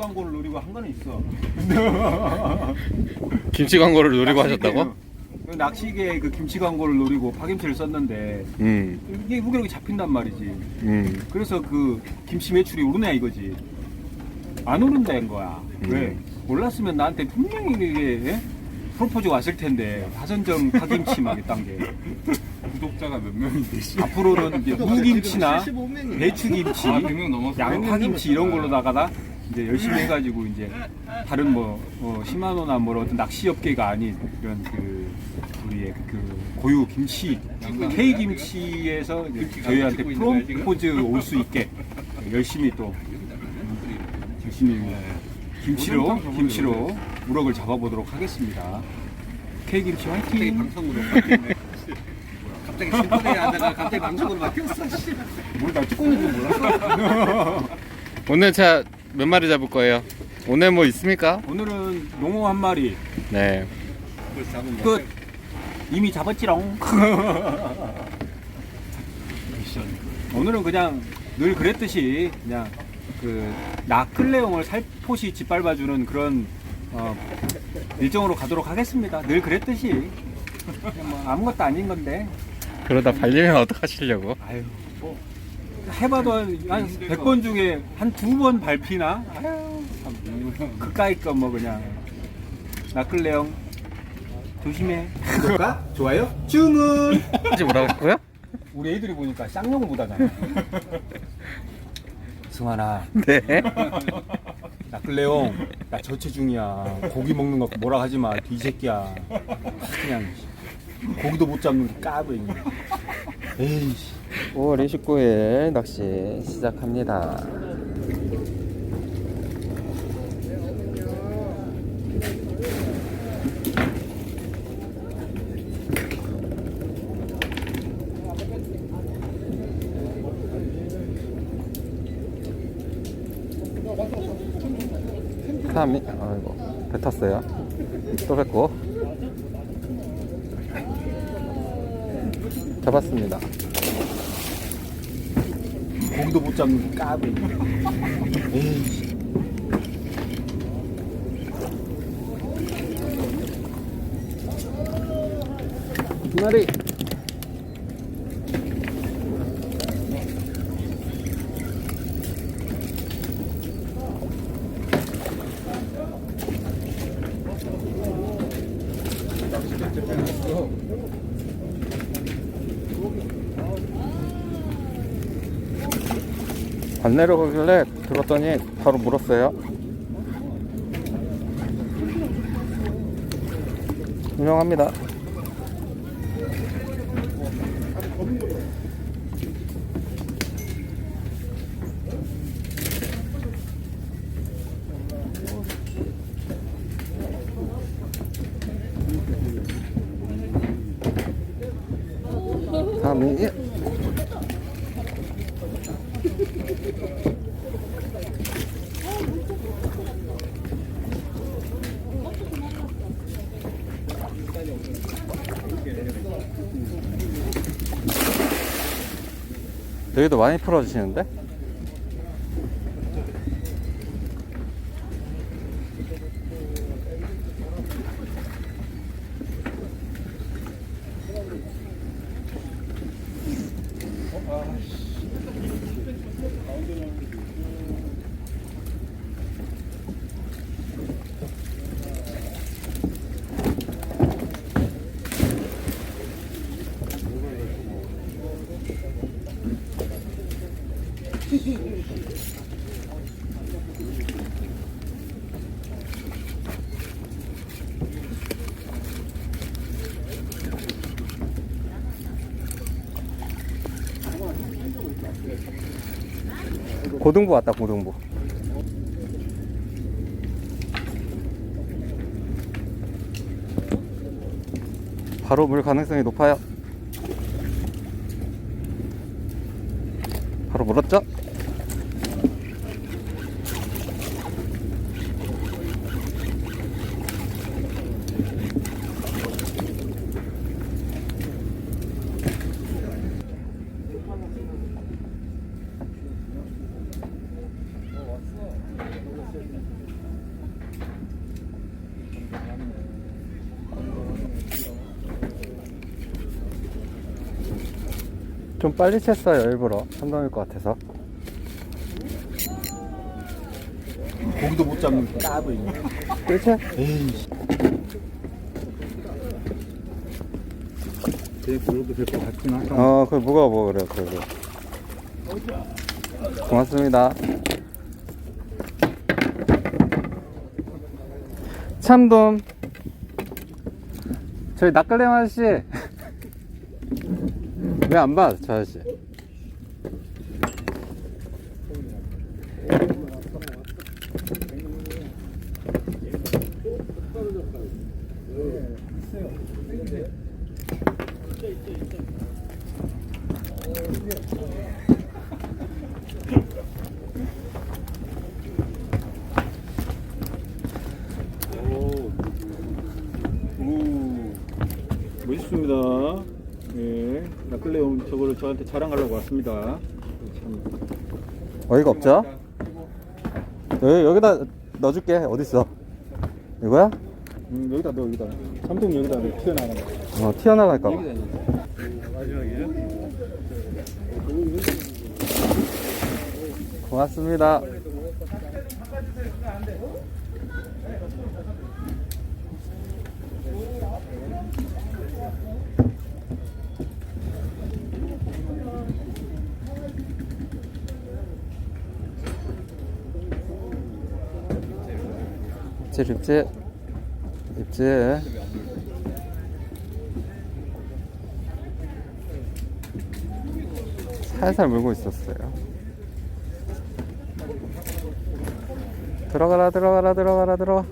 광고를 노리고 한 거는 있어. 김치 광고를 노리고 하셨다고? 그 낚시계 그 김치 광고를 노리고 파김치를 썼는데 음, 이게 무게력이 잡힌단 말이지. 음. 그래서 그 김치 매출이 오르냐 이거지. 안 오른다는 거야. 음. 왜? 몰랐으면 나한테 분명히 이게 예? 프로포즈가 왔을 텐데 화선정 파김치 막 이딴 게 구독자가 몇 명인데 씨. 앞으로는 이제 무김치나 75명이에요. 배추김치, 아, 100명 넘었어. 양파김치 이런 걸로다가 이제 열심히 해가지고 이제 다른 뭐 어, 시마노나 뭐 어떤 낚시 업계가 아닌 이런 그 우리의 그 고유 김치 K 김치에서 이제 저희한테 프로포즈 올 수 있게 열심히 또 열심히 김치로 김치로 우럭을 잡아보도록 하겠습니다. K 김치 갑자기 화이팅! 방송으로 바뀌네. 갑자기 심플에 하다가 갑자기 방송으로 바뀌었어. 씨. 뭘나 줄 몰랐어. 오늘 차 몇 마리 잡을 거예요? 오늘 뭐 있습니까? 오늘은 농어 한 마리 네. 끝. 이미 잡았지롱. 오늘은 그냥 늘 그랬듯이 그냥 그 나클레용을 살포시 짓밟아주는 그런 어, 일정으로 가도록 하겠습니다. 늘 그랬듯이 그냥 뭐 아무것도 아닌 건데 그러다 발리면 어떡하시려고? 아유 뭐 해봐도 한 100번 중에 한 두 번 밟히나? 아유 참 그까이 거뭐 그냥 나클레용 조심해. 구독과 좋아요 주문. 하지 뭐라고 했고요? 우리 애들이 보니까 쌍욕을 못 하잖아. 승환아, 네. 나클레용, 나 저체 중이야. 고기 먹는 거 뭐라 하지 마, 이 새끼야. 그냥 고기도 못 잡는 게 까고 있네. 에이씨. 5월 29일 낚시 시작합니다. 삼이 아이고 뱉었어요. 또 뱉고 잡았습니다. 고기도 못 잡는. 에이씨. 두 마리. 내려가길래 들었더니 바로 물었어요. 유명합니다. 다음이 여기도 많이 풀어주시는데? 고등부 왔다 고등부 바로 물 가능성이 높아요 바로 물었죠? 빨리 챘어요 일부러. 삼동일 것 같아서. 고기도 못 잡는 까불이. 그렇지? 되게 그렇게 될것 같긴 하다. 어 그래 무거워 보여 그래 그래도 고맙습니다. 참돔. 저희 낚갈렘 아저씨 왜 안 봐 저 아저씨 오, 멋있습니다. 예, 나클레온 저거를 저한테 자랑하려고 왔습니다. 참. 어이가 없죠? 여기, 여기다 넣어줄게 어딨어 이거야? 음, 여기다 넣어, 여기다. 삼동 여기다 넣어, 튀어나가는 거. 어 튀어나갈까봐 고맙습니다 입질 입질 입질 살살 물고 있었어요. 들어가라 들어가라 들어가라 들어가.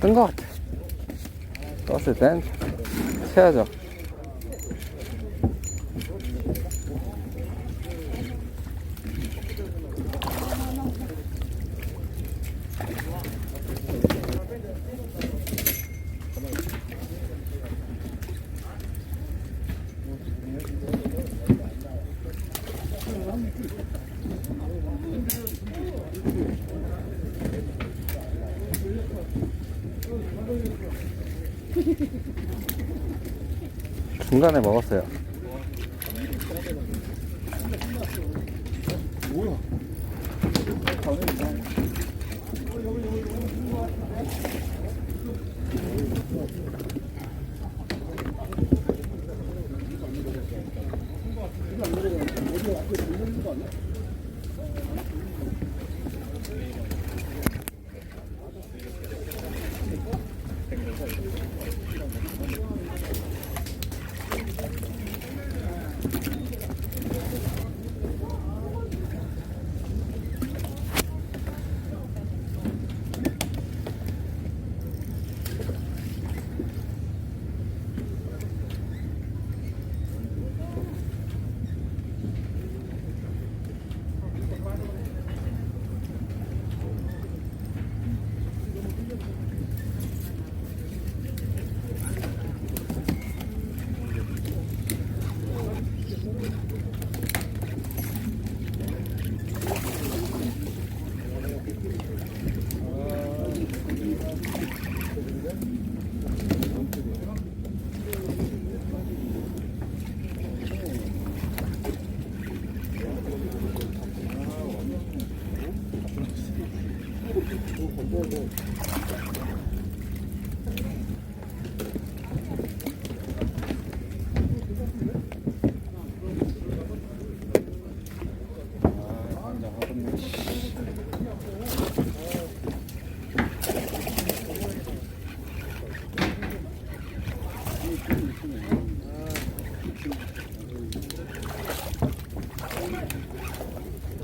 뜬 것 같아. 떴을 땐. 채야죠 중간에 먹었어요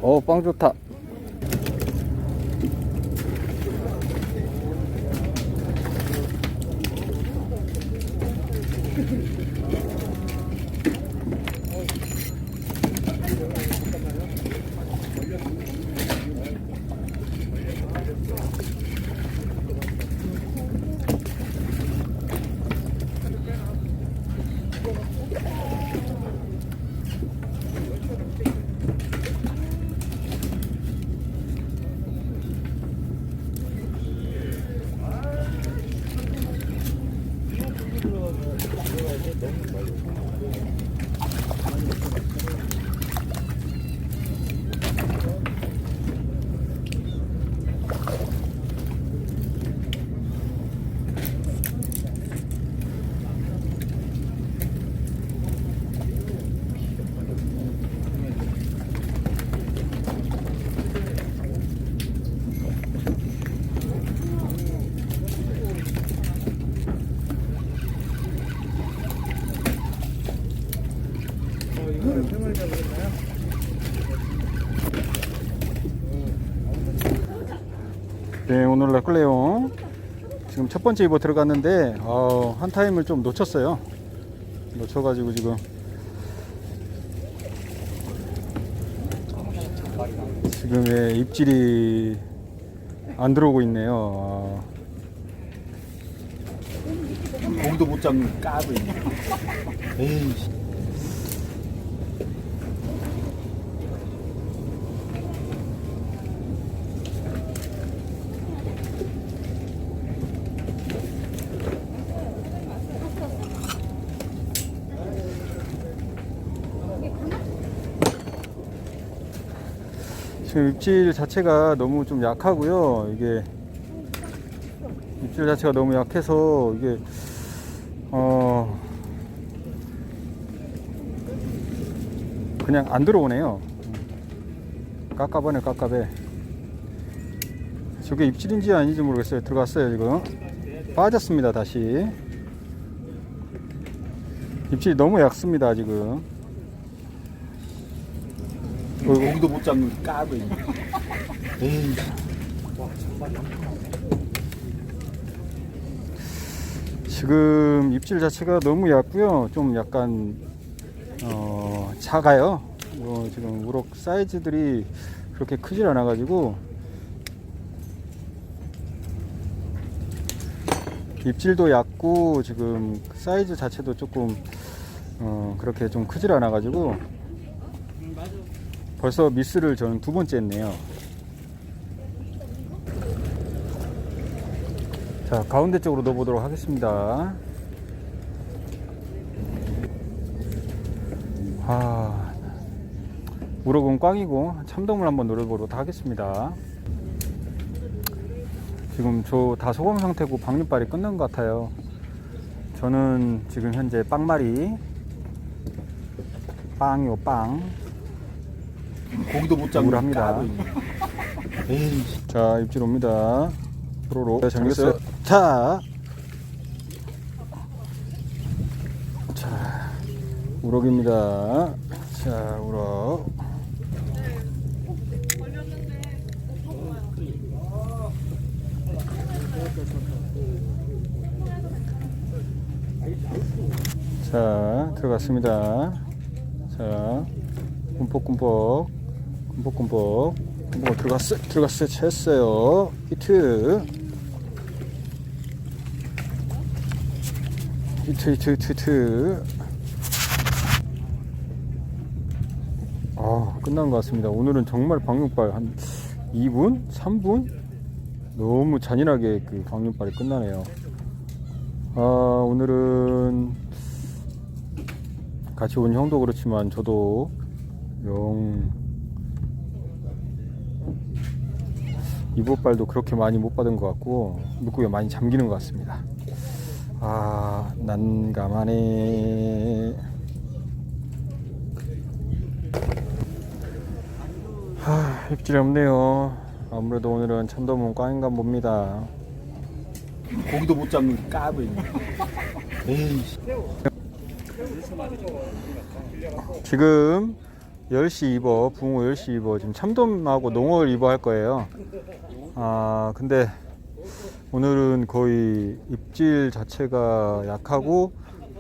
어빵 좋다 라클레용 지금 첫 번째 입어 들어갔는데 어, 한 타임을 좀 놓쳤어요. 놓쳐가지고 지금 지금의 입질이 안 들어오고 있네요. 아, 공도 못 잡는 까불. 에이. 지금 입질 자체가 너무 좀 약하고요. 이게 입질 자체가 너무 약해서 이게 어 그냥 안 들어오네요. 깝깝하네 깝깝해. 저게 입질인지 아닌지 모르겠어요. 들어갔어요 지금. 빠졌습니다 다시. 입질이 너무 얕습니다 지금. 공도 못 잡는 까불. 에이. 지금 입질 자체가 너무 얕고요. 좀 약간 어, 작아요. 어, 지금 우럭 사이즈들이 그렇게 크질 않아 가지고 입질도 얕고 지금 사이즈 자체도 조금 어, 그렇게 좀 크질 않아 가지고 벌써 미스를 저는 두 번째 했네요. 자, 가운데 쪽으로 넣어보도록 하겠습니다. 아, 우럭은 꽝이고 참돔을 한번 노려보도록 하겠습니다. 지금 저 다 소강 상태고 방류빨이 끝난 것 같아요. 저는 지금 현재 빵말이 빵요 빵 공도 못 잡는 물 합니다. 까불. 에이. 자 입질 옵니다. 프로로. 잠겼어요. 자, 자 우럭입니다. 자 우럭. 자 들어갔습니다. 자 꿈뻑꿈뻑 꿈뻑꿈뻑 꿈뻑 들어갔어 들어갔어요. 챘어요. 히트. 히트 히트 히트 히트. 아 끝난 것 같습니다. 오늘은 정말 방역발 한 2분? 3분? 너무 잔인하게 그 방역발이 끝나네요. 아 오늘은 같이 온 형도 그렇지만 저도 영 이보빨도 그렇게 많이 못 받은 것 같고 물고기가 많이 잠기는 것 같습니다. 아 난감하네. 하 입질이 없네요. 아무래도 오늘은 참돔은 꽝인가 봅니다. 공도 못 잡는 까불. 에이. 지금 10시 입어, 붕어 10시 입어, 지금 참돔하고 농어를 입어 할 거예요. 아, 근데 오늘은 거의 입질 자체가 약하고,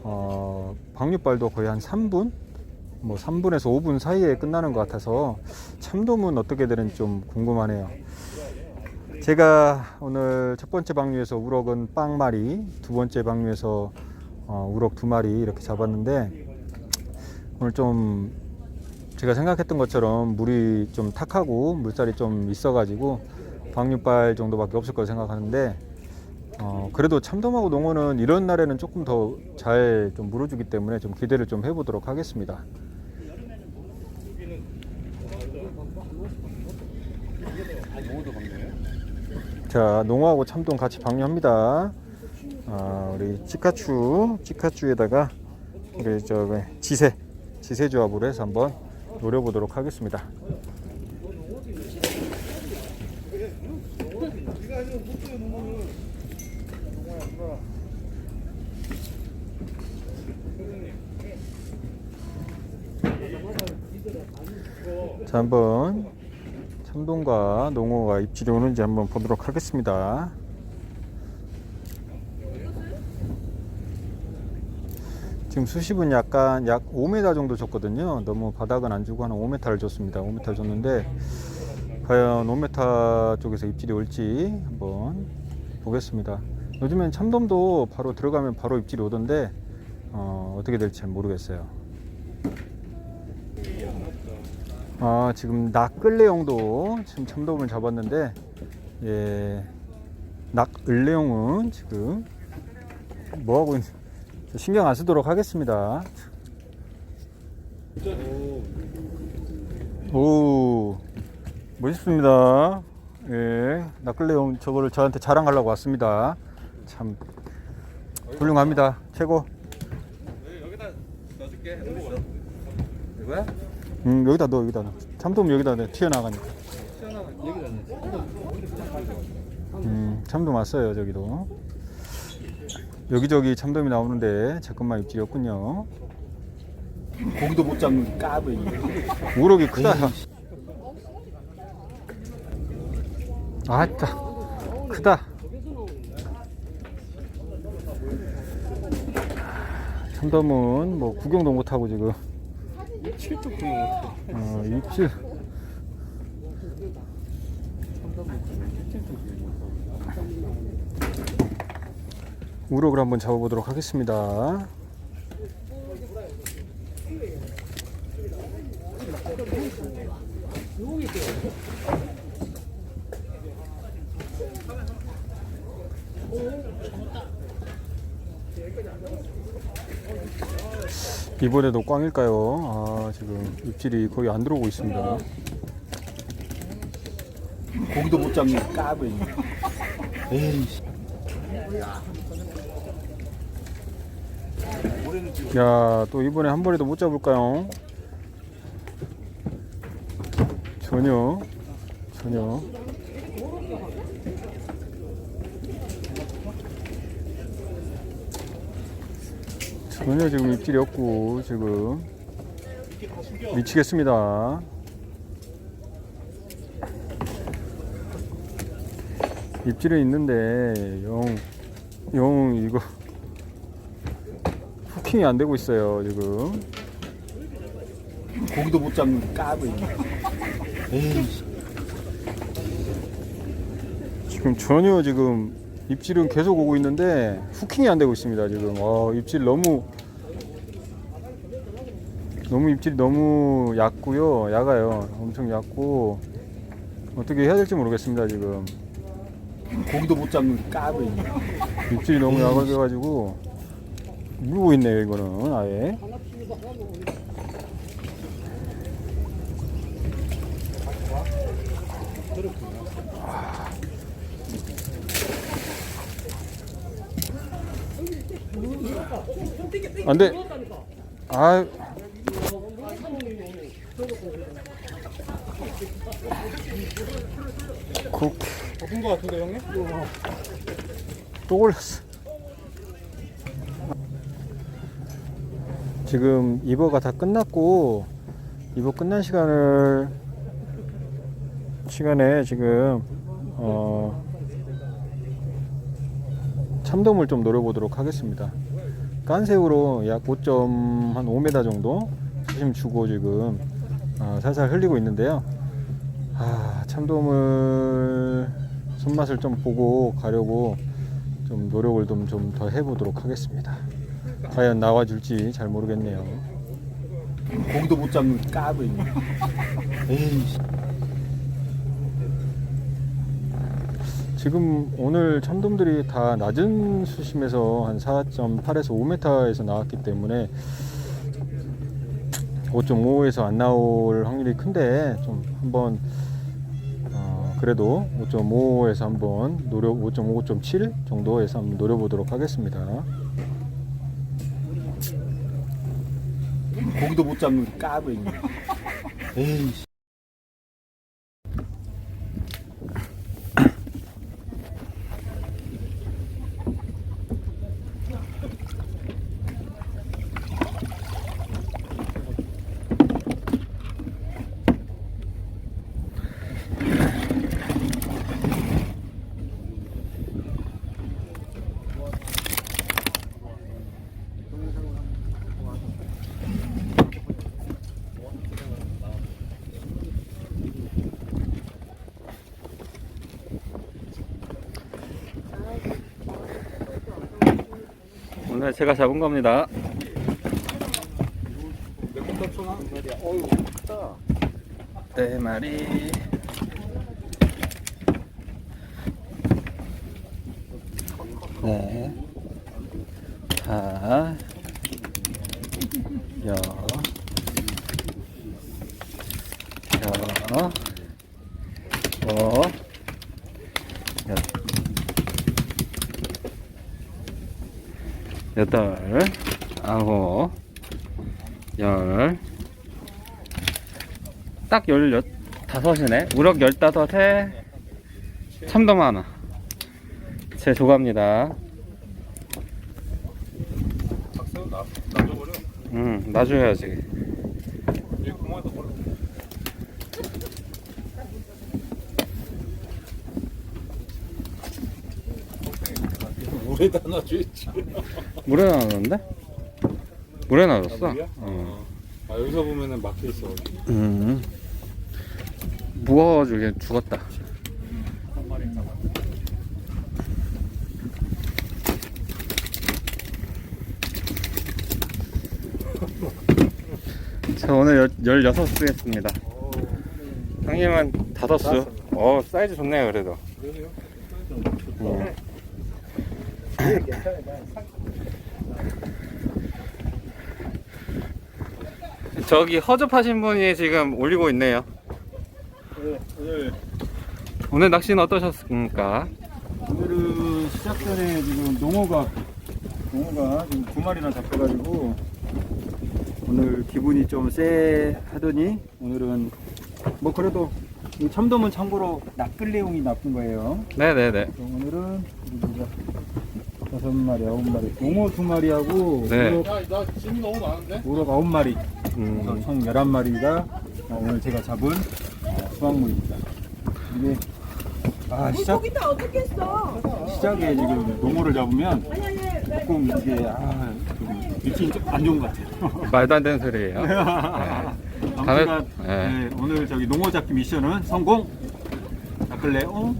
어, 방류발도 거의 한 3분? 뭐 3분에서 5분 사이에 끝나는 것 같아서 참돔은 어떻게 되는지 좀 궁금하네요. 제가 오늘 첫 번째 방류에서 우럭은 빵 마리, 두 번째 방류에서 어, 우럭 두 마리 이렇게 잡았는데 오늘 좀 제가 생각했던 것처럼 물이 좀 탁하고 물살이 좀 있어가지고 방류발 정도밖에 없을 거라 생각하는데 어, 그래도 참돔하고 농어는 이런 날에는 조금 더 잘 좀 물어주기 때문에 좀 기대를 좀 해보도록 하겠습니다. 자, 농어하고 참돔 같이 방류합니다. 아, 우리 치카추, 치카추에다가 우리 저그 지세, 지세 조합으로 해서 한번 노려보도록 하겠습니다. 자, 한번 참돔과 농어가 입질이 오는지 한번 보도록 하겠습니다. 지금 수심은 약간 약 5m 정도 줬거든요. 너무 바닥은 안 주고 한 5m를 줬습니다. 5m 줬는데 과연 5m 쪽에서 입질이 올지 한번 보겠습니다. 요즘엔 참돔도 바로 들어가면 바로 입질이 오던데 어, 어떻게 될지 잘 모르겠어요. 아, 지금 낙을레용도 지금 참돔을 잡았는데 예, 낙을레용은 지금 뭐 하고 있는 신경 안 쓰도록 하겠습니다. 오, 멋있습니다. 예, 낙글레용 저거를 저한테 자랑하려고 왔습니다. 참 훌륭합니다. 최고. 여기다 넣어줄게. 이거야? 음, 여기다 넣어, 여기다 넣어. 참돔 여기다 넣어. 튀어나가니까. 여기다 넣어. 음, 참돔 왔어요, 저기도. 여기저기 참돔이 나오는데 제 것만 입질이었군요. 고기도 못 잡는 까불이. 우럭이 크다. 아따, 크다. 참돔은 뭐 구경도 못 하고 지금. 어, 입질. 우럭을 한번 잡아보도록 하겠습니다. 이번에도 꽝일까요? 아, 지금 입질이 거의 안 들어오고 있습니다. 고기도 못 잡는 까불이. 야, 또 이번에 한 번에도 못 잡을까요? 전혀, 전혀. 전혀 지금 입질이 없고, 지금. 미치겠습니다. 입질은 있는데, 영, 영, 이거. 후킹이 안 되고 있어요 지금. 고기도 못 잡는 까불이. 지금 전혀 지금 입질은 계속 오고 있는데 후킹이 안 되고 있습니다 지금. 와 입질 너무 너무 입질이 너무 얕고요. 얕아요. 엄청 얕고. 어떻게 해야 될지 모르겠습니다 지금. 고기도 못 잡는 까불이. 입질이 너무 얕아가지고 물고 있네요 이거는 아예 안돼 아국 먹은 거 같은데 형님? 또 걸렸어. 지금 입어가 다 끝났고 입어 끝난 시간을 시간에 지금 어 참돔을 좀 노려보도록 하겠습니다. 깐새우로 약 5점 한 5m 정도 수심 주고 지금 어, 살살 흘리고 있는데요. 아, 참돔을 손맛을 좀 보고 가려고 좀 노력을 좀좀더 해보도록 하겠습니다. 과연 나와줄지 잘 모르겠네요. 고기도 못 잡는 까불이. 지금 오늘 참돔들이 다 낮은 수심에서 한 4.8에서 5m에서 나왔기 때문에 5.5에서 안 나올 확률이 큰데 좀 한번 어, 그래도 5.5에서 한번 노려 5.5, 5.7 정도에서 한번 노려보도록 하겠습니다. 고기도 못 잡는 까불이. 이 번에 제가 잡은 겁니다. 네 마리. 네. 자, 여, 여, 어, 여, 여덟, 아홉, 열, 딱 열, 다섯이네. 우럭 열다섯에 참돔 하나. 제 조갑니다. 놔줘버려. 음, 놔줘야지. 물에다 놔줘야지. 물에 놔뒀는데? 물에 놔뒀어? 물이야? 어. 아 여기서 보면은 막혀 있어. 음. 무거워가지고 그냥 죽었다. 저 오늘 열, 16 쓰겠습니다. 형님은 다섯 수. 어, 사이즈 좋네요, 그래도. 음. 저기 허접하신 분이 지금 올리고 있네요. 오늘 낚시는 어떠셨습니까? 오늘은 시작 전에 지금 농어가 농어가 지금 두 마리나 잡혀가지고 오늘 기분이 좀 쎄하더니 오늘은 뭐 그래도 이 참돔은 참고로 낚을 내용이 나쁜 거예요. 네네네. 오늘은 우리가 다섯 마리, 아홉 마리, 농어 두 마리하고 네. 우럭, 야 나 짐이 너무 많은데? 우럭 아홉 마리, 음, 그래서 총 열한 마리가 오늘 제가 잡은 어, 수확물입니다. 이게 아 시작 거기 다 어떻게 했어? 시작에 지금 농어를 잡으면 아니 아니 왜 조금 이게 아, 좀 느낌이 좀안 좋은 것 같아요. 말도 안 되는 소리예요. 아무튼 네. 네, 오늘 저기 농어 잡기 미션은 성공. 낚을래요?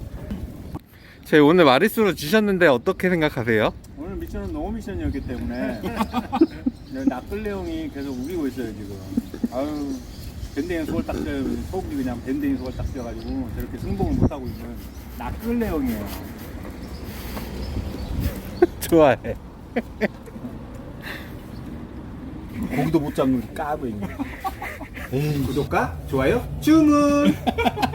제 오늘 마리수로 주셨는데 어떻게 생각하세요? 오늘 미션은 농어 미션이었기 때문에 낚을래용이 계속 우기고 있어요 지금. 아유 밴댕이 속을 딱 쪄요. 속이 그냥 밴댕이 속을 딱 쪄가지고 저렇게 승복을 못 하고 있는 낚을래용이에요. 좋아해. 고기도 못 잡는 까고 있네. 구독과 좋아요 주문.